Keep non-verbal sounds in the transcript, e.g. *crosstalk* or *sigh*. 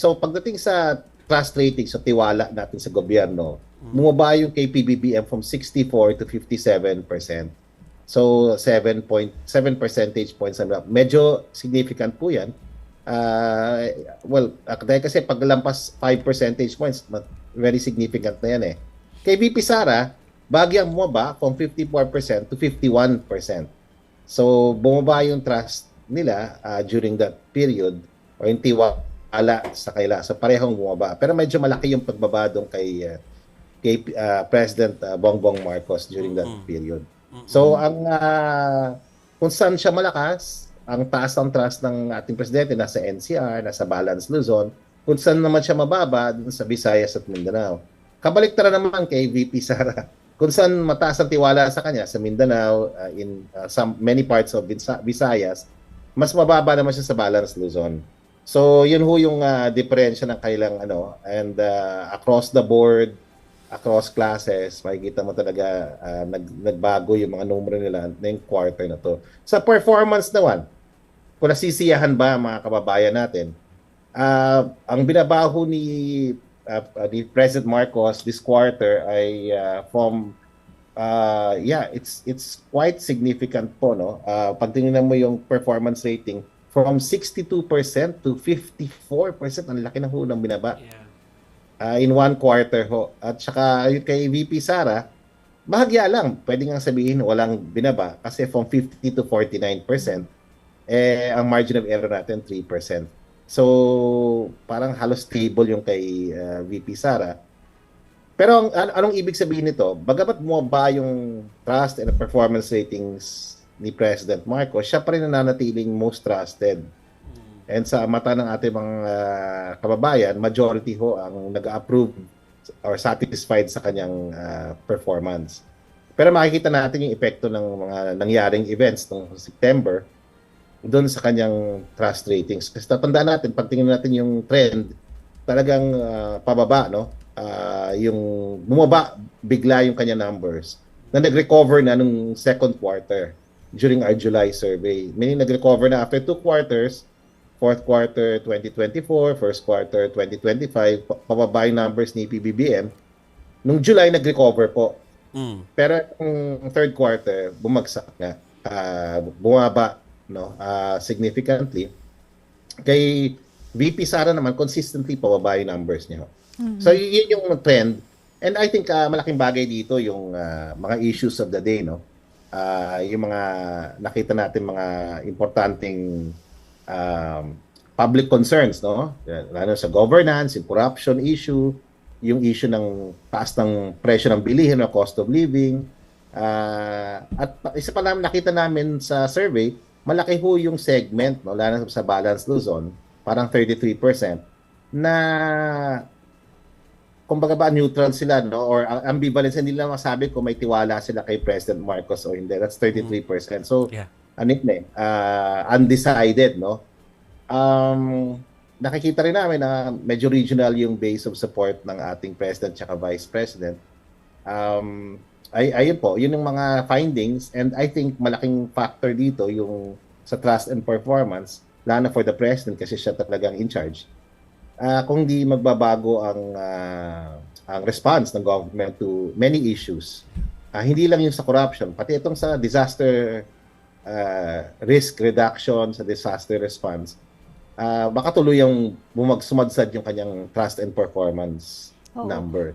So pagdating sa trust rating, sa tiwala natin sa gobyerno, bumaba yung kay PBBM from 64 to 57%. So 7.7 percentage points. na- Medyo significant po yan. Ah, well, ak- dahil kasi pag lampas 5 percentage points, very significant na yan eh. Kay VP Sara, bagyang bumaba from 54% to 51%. So, bumaba yung trust nila ah, during that period o yung tiwala sa kaila. So, parehong bumaba. Pero medyo malaki yung pagbaba doon kay, ah, kay ah, President ah, Bongbong Marcos during that period. So, ang ah, kung saan siya malakas, ang taas ng trust ng ating presidente nasa NCR, nasa Balance Luzon, kung saan naman siya mababa dun sa Visayas at Mindanao. Kabaliktaran naman kay VP Sara, *laughs* kung saan mataas ang tiwala sa kanya sa Mindanao, uh, in uh, some many parts of Visa- Visayas, mas mababa naman siya sa Balance Luzon. So, yun ho yung uh, diferensya ng kailang ano and uh, across the board across classes, makikita mo talaga ah, nag, nagbago yung mga numero nila na quarter na to. Sa performance naman, kung nasisiyahan ba mga kababayan natin, ah, ang binabaho ni, ah, ni President Marcos this quarter ay ah, from ah, yeah, it's it's quite significant po no. Ah, pag tinignan mo yung performance rating from 62% to 54%, ang laki ng hunang binaba Yeah. uh, in one quarter ho. At saka yung kay VP Sara, bahagya lang. Pwede nga sabihin walang binaba kasi from 50 to 49%, eh, ang margin of error natin 3%. So, parang halos stable yung kay uh, VP Sara. Pero ang, an- anong ibig sabihin nito? Bagamat bumaba yung trust and performance ratings ni President Marcos, siya pa rin nananatiling most trusted. And sa mata ng ating mga ah, kababayan, majority ho ang nag-approve or satisfied sa kanyang ah, performance. Pero makikita natin yung epekto ng mga nangyaring events noong September doon sa kanyang trust ratings. Kasi tatandaan natin, pag tingnan natin yung trend, talagang ah, pababa, no? Ah, yung bumaba bigla yung kanya numbers na nag-recover na nung second quarter during our July survey. Meaning nag-recover na after two quarters, fourth quarter 2024, first quarter 2025, pa- pababa yung numbers ni PBBM. Nung July, nag-recover po. Mm. Pero yung third quarter, bumagsak nga. Ah, bumaba no, ah, significantly. Kay VP Sara naman, consistently pababa yung numbers niya. So, y- yun yung trend. And I think ah, malaking bagay dito yung ah, mga issues of the day, no? Ah, yung mga nakita natin mga importanteng um, public concerns, no? Lalo sa governance, yung corruption issue, yung issue ng taas ng presyo ng bilihin o cost of living. Ah, at isa pa namin nakita namin sa survey, malaki ho yung segment, no, lalo sa Balance Luzon, parang 33%, na kumbaga ba neutral sila no? Or uh, ambivalence hindi lang masabi kung may tiwala sila kay President Marcos o hindi. That's 33% so Yeah. ano eh uh, undecided no? Um nakikita rin namin na medyo regional yung base of support ng ating president at vice president. Um ay ayun po yun yung mga findings. And I think malaking factor dito yung sa trust and performance lalo for the president kasi siya talagang in charge Ah, kung di magbabago ang ah, ang response ng government to many issues. Ah, hindi lang yung sa corruption, pati itong sa disaster ah, risk reduction, sa disaster response. Ah, baka tuloy yung bumagsumadsad yung kanyang trust and performance Oo. number.